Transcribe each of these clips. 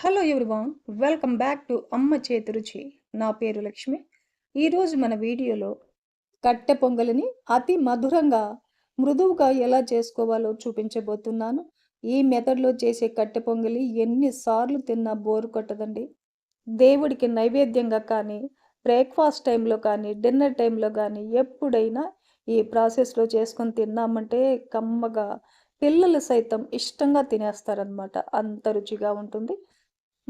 Hello everyone welcome back to Amma Chethi Ruchi. నా పేరు లక్ష్మి. ఈరోజు మన వీడియోలో కట్టె పొంగలిని అతి మధురంగా మృదువుగా ఎలా చేసుకోవాలో చూపించబోతున్నాను. ఈ మెథడ్లో చేసే కట్టె పొంగలి ఎన్నిసార్లు తిన్నా బోరు కొట్టదండి. దేవుడికి నైవేద్యంగా కానీ బ్రేక్ఫాస్ట్ టైంలో కానీ డిన్నర్ టైంలో కానీ ఎప్పుడైనా ఈ ప్రాసెస్లో చేసుకొని తిన్నామంటే కమ్మగా పిల్లలు సైతం ఇష్టంగా తినేస్తారనమాట అంత రుచిగా ఉంటుంది.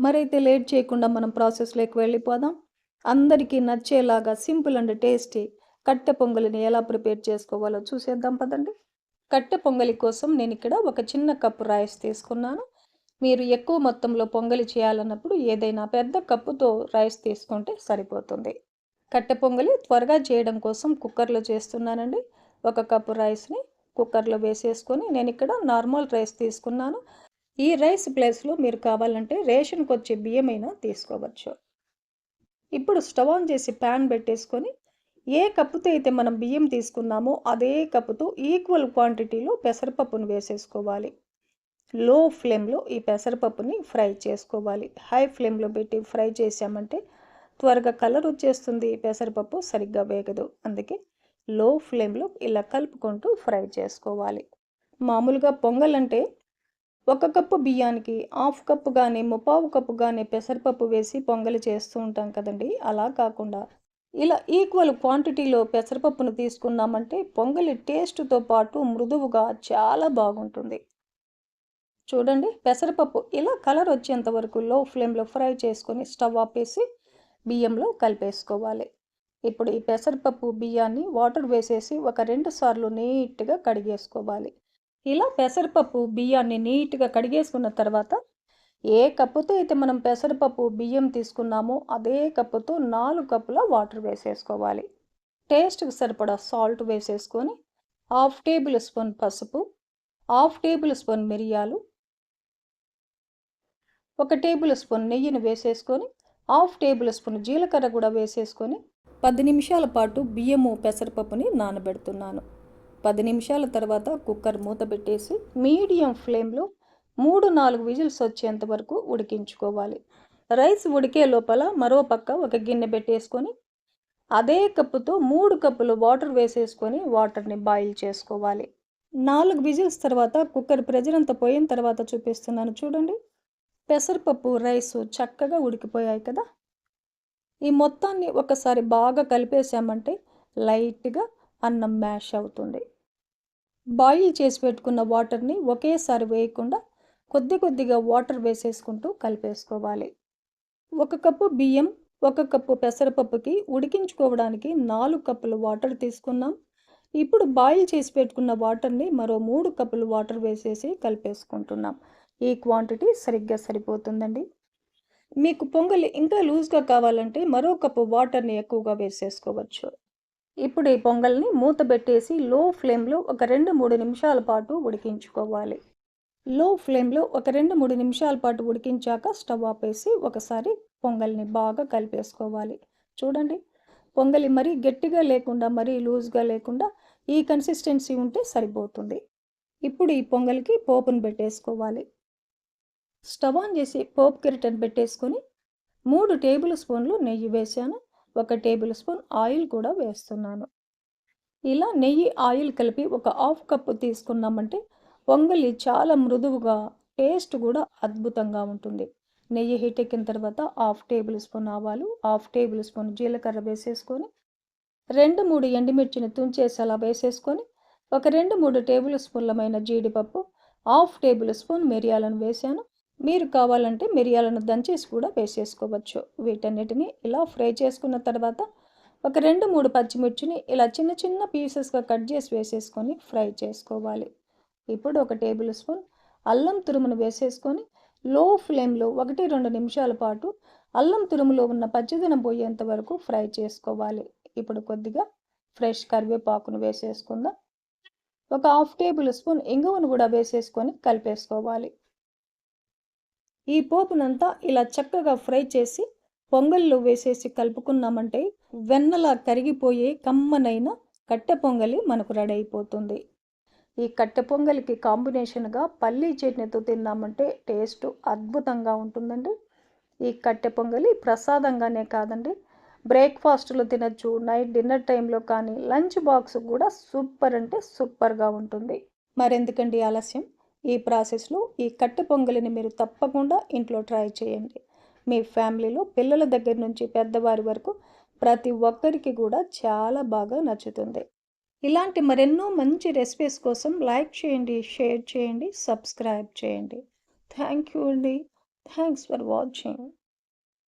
మరైతే లేట్ చేయకుండా మనం ప్రాసెస్లోకి వెళ్ళిపోదాం. అందరికీ నచ్చేలాగా సింపుల్ అండ్ టేస్టీ కట్టె పొంగలిని ఎలా ప్రిపేర్ చేసుకోవాలో చూసేద్దాం పదండి. కట్టె పొంగలి కోసం నేను ఇక్కడ ఒక చిన్న కప్పు రైస్ తీసుకున్నాను. మీరు ఎక్కువ మొత్తంలో పొంగలి చేయాలన్నప్పుడు ఏదైనా పెద్ద కప్పుతో రైస్ తీసుకుంటే సరిపోతుంది. కట్టె పొంగలి త్వరగా చేయడం కోసం కుక్కర్లో చేస్తున్నానండి. ఒక కప్పు రైస్ని కుక్కర్లో వేసేసుకొని నేను ఇక్కడ నార్మల్ రైస్ తీసుకున్నాను. ఈ రైస్ ప్లేస్లో మీరు కావాలంటే రేషన్కి వచ్చే బియ్యమైనా తీసుకోవచ్చు. ఇప్పుడు స్టవ్ ఆన్ చేసి ప్యాన్ పెట్టేసుకొని ఏ కప్పుతో అయితే మనం బియ్యం తీసుకున్నామో అదే కప్పుతో ఈక్వల్ క్వాంటిటీలో పెసరపప్పును వేసేసుకోవాలి. లో ఫ్లేమ్లో ఈ పెసరపప్పుని ఫ్రై చేసుకోవాలి. హై ఫ్లేమ్లో పెట్టి ఫ్రై చేసామంటే త్వరగా కలర్ వచ్చేస్తుంది. పెసరపప్పు సరిగ్గా వేగదు. అందుకే లో ఫ్లేమ్లో ఇలా కలుపుకుంటూ ఫ్రై చేసుకోవాలి. మామూలుగా పొంగల్ అంటే ఒక కప్పు బియ్యానికి హాఫ్ కప్పు కానీ ముప్పావు కప్పు కానీ పెసరపప్పు వేసి పొంగలి చేస్తూ ఉంటాం కదండి. అలా కాకుండా ఇలా ఈక్వల్ క్వాంటిటీలో పెసరపప్పును తీసుకున్నామంటే పొంగలి టేస్ట్తో పాటు మృదువుగా చాలా బాగుంటుంది. చూడండి పెసరపప్పు ఇలా కలర్ వచ్చేంత వరకు లో ఫ్లేమ్లో ఫ్రై చేసుకొని స్టవ్ ఆపేసి బియ్యంలో కలిపేసుకోవాలి. ఇప్పుడు ఈ పెసరపప్పు బియ్యాన్ని వాటర్ వేసేసి ఒక రెండు సార్లు నీట్గా కడిగేసుకోవాలి. ఇలా పెసరపప్పు బియ్యాన్ని నీట్గా కడిగేసుకున్న తర్వాత ఏ కప్పుతో అయితే మనం పెసరపప్పు బియ్యం తీసుకున్నామో అదే కప్పుతో నాలుగు కప్పుల వాటర్ వేసేసుకోవాలి. టేస్ట్కి సరిపడా సాల్ట్ వేసేసుకొని హాఫ్ టేబుల్ స్పూన్ పసుపు హాఫ్ టేబుల్ స్పూన్ మిరియాలు ఒక టేబుల్ స్పూన్ నెయ్యిని వేసేసుకొని హాఫ్ టేబుల్ స్పూన్ జీలకర్ర కూడా వేసేసుకొని పది నిమిషాల పాటు బియ్యము పెసరపప్పుని నానబెడుతున్నాను. పది నిమిషాల తర్వాత కుక్కర్ మూత పెట్టేసి మీడియం ఫ్లేమ్లో మూడు నాలుగు విజిల్స్ వచ్చేంత వరకు ఉడికించుకోవాలి. రైస్ ఉడికే లోపల మరో పక్క ఒక గిన్నె పెట్టేసుకొని అదే కప్పుతో మూడు కప్పులు వాటర్ వేసేసుకొని వాటర్ని బాయిల్ చేసుకోవాలి. నాలుగు విజిల్స్ తర్వాత కుక్కర్ ప్రెజర్ అంతా పోయిన తర్వాత చూపిస్తున్నాను చూడండి. పెసరపప్పు రైస్ చక్కగా ఉడికిపోయాయి కదా. ఈ మొత్తాన్ని ఒకసారి బాగా కలిపేసామంటే లైట్గా అన్నం మ్యాష్ అవుతుంది. బాయిల్ చేసి పెట్టుకున్న వాటర్ని ఒకేసారి వేయకుండా కొద్ది కొద్దిగా వాటర్ వేసేసుకుంటూ కలిపేసుకోవాలి. ఒక కప్పు బియ్యం ఒక కప్పు పెసరపప్పుకి ఉడికించుకోవడానికి నాలుగు కప్పులు వాటర్ తీసుకున్నాం. ఇప్పుడు బాయిల్ చేసి పెట్టుకున్న వాటర్ని మరో మూడు కప్పులు వాటర్ వేసేసి కలిపేసుకుంటున్నాం. ఈ క్వాంటిటీ సరిగ్గా సరిపోతుందండి. మీకు పొంగలి ఇంకా లూజ్గా కావాలంటే మరో కప్పు వాటర్ని ఎక్కువగా వేసేసుకోవచ్చు. ఇప్పుడు ఈ పొంగల్ని మూత పెట్టేసి లో ఫ్లేమ్లో ఒక రెండు మూడు నిమిషాల పాటు ఉడికించుకోవాలి. లో ఫ్లేమ్లో ఒక రెండు మూడు నిమిషాల పాటు ఉడికించాక స్టవ్ ఆపేసి ఒకసారి పొంగల్ని బాగా కలిపేసుకోవాలి. చూడండి పొంగలి మరీ గట్టిగా లేకుండా మరీ లూజ్గా లేకుండా ఈ కన్సిస్టెన్సీ ఉంటే సరిపోతుంది. ఇప్పుడు ఈ పొంగల్కి పోపును పెట్టేసుకోవాలి. స్టవ్ ఆన్ చేసి పోపు కిరటన్ పెట్టేసుకొని మూడు టేబుల్ స్పూన్లు నెయ్యి వేసాను ఒక టేబుల్ స్పూన్ ఆయిల్ కూడా వేస్తున్నాను. ఇలా నెయ్యి ఆయిల్ కలిపి ఒక హాఫ్ కప్పు తీసుకున్నామంటే పొంగలి చాలా మృదువుగా టేస్ట్ కూడా అద్భుతంగా ఉంటుంది. నెయ్యి హీట్ ఎక్కిన తర్వాత హాఫ్ టేబుల్ స్పూన్ ఆవాలు హాఫ్ టేబుల్ స్పూన్ జీలకర్ర వేసేసుకొని రెండు మూడు ఎండుమిర్చిని తుంచేసి అలా వేసేసుకొని ఒక రెండు మూడు టేబుల్ స్పూన్లమైన జీడిపప్పు హాఫ్ టేబుల్ స్పూన్ మిరియాలను వేసాను. మీరు కావాలంటే మిరియాలను దంచేసి కూడా వేసేసుకోవచ్చు. వీటన్నిటిని ఇలా ఫ్రై చేసుకున్న తర్వాత ఒక రెండు మూడు పచ్చిమిర్చిని ఇలా చిన్న చిన్న పీసెస్గా కట్ చేసి వేసేసుకొని ఫ్రై చేసుకోవాలి. ఇప్పుడు ఒక టేబుల్ స్పూన్ అల్లం తురుమును వేసేసుకొని లో ఫ్లేమ్లో ఒకటి రెండు నిమిషాల పాటు అల్లం తురుములో ఉన్న పచ్చిదనం పోయేంత వరకు ఫ్రై చేసుకోవాలి. ఇప్పుడు కొద్దిగా ఫ్రెష్ కరివేపాకును వేసేసుకుందాం. ఒక హాఫ్ టేబుల్ స్పూన్ ఇంగువను కూడా వేసేసుకొని కలిపేసుకోవాలి. ఈ పోపునంతా ఇలా చక్కగా ఫ్రై చేసి పొంగల్లో వేసేసి కలుపుకున్నామంటే వెన్నలా కరిగిపోయే కమ్మనైన కట్టె పొంగలి మనకు రెడీ అయిపోతుంది. ఈ కట్టె పొంగలికి కాంబినేషన్గా పల్లీ చట్నీతో తిన్నామంటే టేస్ట్ అద్భుతంగా ఉంటుందండి. ఈ కట్టె పొంగలి ప్రసాదంగానే కాదండి. బ్రేక్ఫాస్ట్లో తినచ్చు నైట్ డిన్నర్ టైంలో కానీ లంచ్ బాక్స్ కూడా సూపర్ అంటే సూపర్గా ఉంటుంది. మరెందుకండి ఆలస్యం? ఈ ప్రాసెస్లో ఈ కట్టె పొంగలిని మీరు తప్పకుండా ఇంట్లో ట్రై చేయండి. మీ ఫ్యామిలీలో పిల్లల దగ్గర నుంచి పెద్దవారి వరకు ప్రతి ఒక్కరికి కూడా చాలా బాగా నచ్చుతుంది. ఇలాంటి మరెన్నో మంచి రెసిపీస్ కోసం లైక్ చేయండి షేర్ చేయండి సబ్స్క్రైబ్ చేయండి. థ్యాంక్ యూ అండి. Thanks for watching.